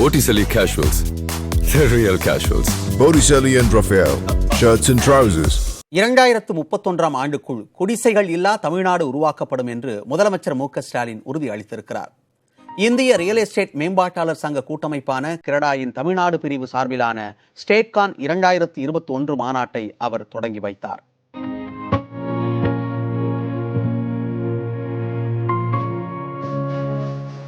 Botticelli Casuals. The real casuals. Botticelli and Raphael, shirts and trousers. இரண்டாயிரத்து முப்பத்தொன்றாம் ஆண்டுக்குள் குடிசைகள் இல்லா தமிழ்நாடு உருவாக்கப்படும் என்று முதலமைச்சர் மு ஸ்டாலின் உறுதி அளித்திருக்கிறார் இந்திய ரியல் எஸ்டேட் மேம்பாட்டாளர் சங்க கூட்டமைப்பான கிரடாயின் தமிழ்நாடு பிரிவு சார்பிலான ஸ்டேட்கான் இரண்டாயிரத்து இருபத்தி ஒன்று மாநாட்டை அவர் தொடங்கி வைத்தார்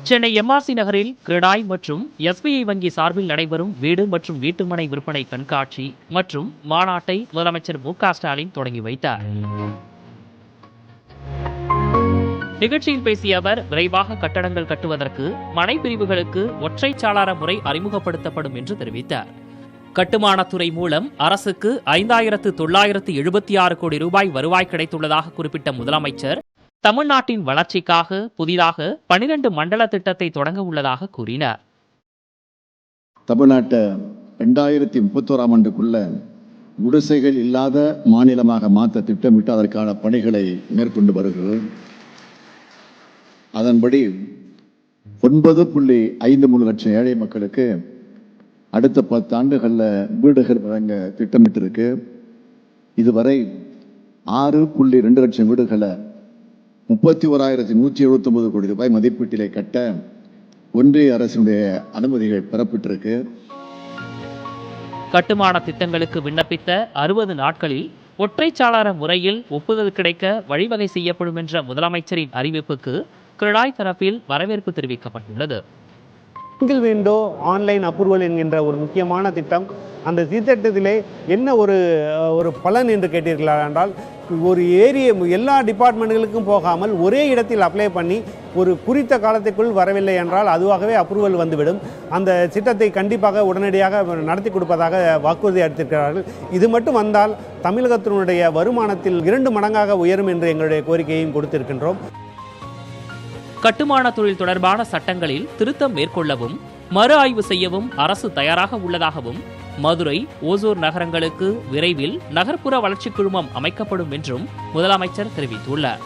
சென்னை எம்ஆர்சி நகரில் கிடாய் மற்றும் எஸ்பிஐ வங்கி சார்பில் நடைபெறும் வீடு மற்றும் வீட்டுமனை விற்பனை கண்காட்சி மற்றும் மாநாட்டை முதலமைச்சர் மு ஸ்டாலின் தொடங்கி வைத்தார். நிகழ்ச்சியில் பேசிய அவர் விரைவாக கட்டடங்கள் கட்டுவதற்கு மனை பிரிவுகளுக்கு ஒற்றை சாளார முறை அறிமுகப்படுத்தப்படும் என்று தெரிவித்தார். கட்டுமானத்துறை மூலம் அரசுக்கு ஐந்தாயிரத்து தொள்ளாயிரத்து எழுபத்தி ஆறு கோடி ரூபாய் வருவாய் கிடைத்துள்ளதாக குறிப்பிட்ட முதலமைச்சர் தமிழ்நாட்டின் வளர்ச்சிக்காக புதிதாக பனிரெண்டு மண்டல திட்டத்தை தொடங்க உள்ளதாக கூறினார். தமிழ்நாட்டை ரெண்டாயிரத்தி முப்பத்தோராம் ஆண்டுக்குள்ள குடிசைகள் இல்லாத மாநிலமாக மாற்ற திட்டமிட்டு அதற்கான பணிகளை மேற்கொண்டு வருகிறோம். அதன்படி ஒன்பது புள்ளி ஐந்து மூணு லட்சம் ஏழை மக்களுக்கு அடுத்த பத்து ஆண்டுகளில் வீடுகள் வழங்க திட்டமிட்டிருக்கு. இதுவரை ஆறு புள்ளி ரெண்டு லட்சம் வீடுகளை முப்பத்தி ஓராயிரத்தி நூற்றி எழுபத்தொம்பது கோடி ரூபாய் மதிப்பீட்டிலே கட்ட ஒன்றிய அரசினுடைய அனுமதிகள் பெறப்பட்டிருக்கு. கட்டுமான திட்டங்களுக்கு விண்ணப்பித்த அறுபது நாட்களில் ஒற்றைச்சாளர முறையில் ஒப்புதல் கிடைக்க வழிவகை செய்யப்படும் என்ற முதலமைச்சரின் அறிவிப்புக்கு கிரடாய் தரப்பில் வரவேற்பு தெரிவிக்கப்பட்டுள்ளது. சிங்கிள் விண்டோ ஆன்லைன் அப்ரூவல் என்கின்ற ஒரு முக்கியமான திட்டம். அந்த திட்டத்திலே என்ன ஒரு ஒரு பலன் என்று கேட்டீர்களா என்றால் ஒரு ஏரிய எல்லா டிபார்ட்மெண்ட்டுகளுக்கும் போகாமல் ஒரே இடத்தில் அப்ளை பண்ணி ஒரு குறித்த காலத்துக்குள் வரவில்லை என்றால் அதுவாகவே அப்ரூவல் வந்துவிடும். அந்த திட்டத்தை கண்டிப்பாக உடனடியாக நடத்தி கொடுப்பதாக வாக்குறுதி அளித்திருக்கிறார்கள். இது மட்டும் வந்தால் தமிழகத்தினுடைய வருமானத்தில் இரண்டு மடங்காக உயரும் என்று எங்களுடைய கோரிக்கையையும் கொடுத்திருக்கின்றோம். கட்டுமான தொழில் தொடர்பான சட்டங்களில் திருத்தம் மேற்கொள்ளவும் மறு ஆய்வு செய்யவும் அரசு தயாராக உள்ளதாகவும் மதுரை ஓசூர் நகரங்களுக்கு விரைவில் நகர்ப்புற வளர்ச்சிக் குழுமம் அமைக்கப்படும் என்றும் முதலமைச்சர் தெரிவித்துள்ளார்.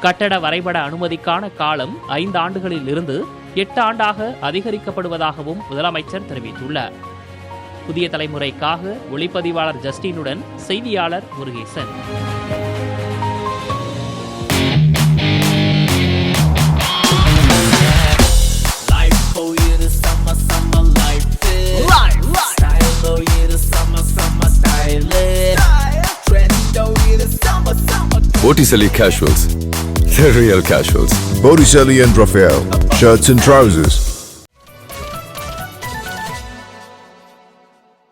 கட்டட வரைபட அனுமதிக்கான காலம் ஐந்து ஆண்டுகளில் இருந்து எட்டு ஆண்டாக அதிகரிக்கப்படுவதாகவும் முதலமைச்சர் தெரிவித்துள்ளார். புதிய தலைமுறைக்காக ஒளிப்பதிவாளர் ஜஸ்டினுடன் செய்தியாளர் Murugesan. Botticelli Casuals. The real casuals. Botticelli and Raphael, shirts and trousers.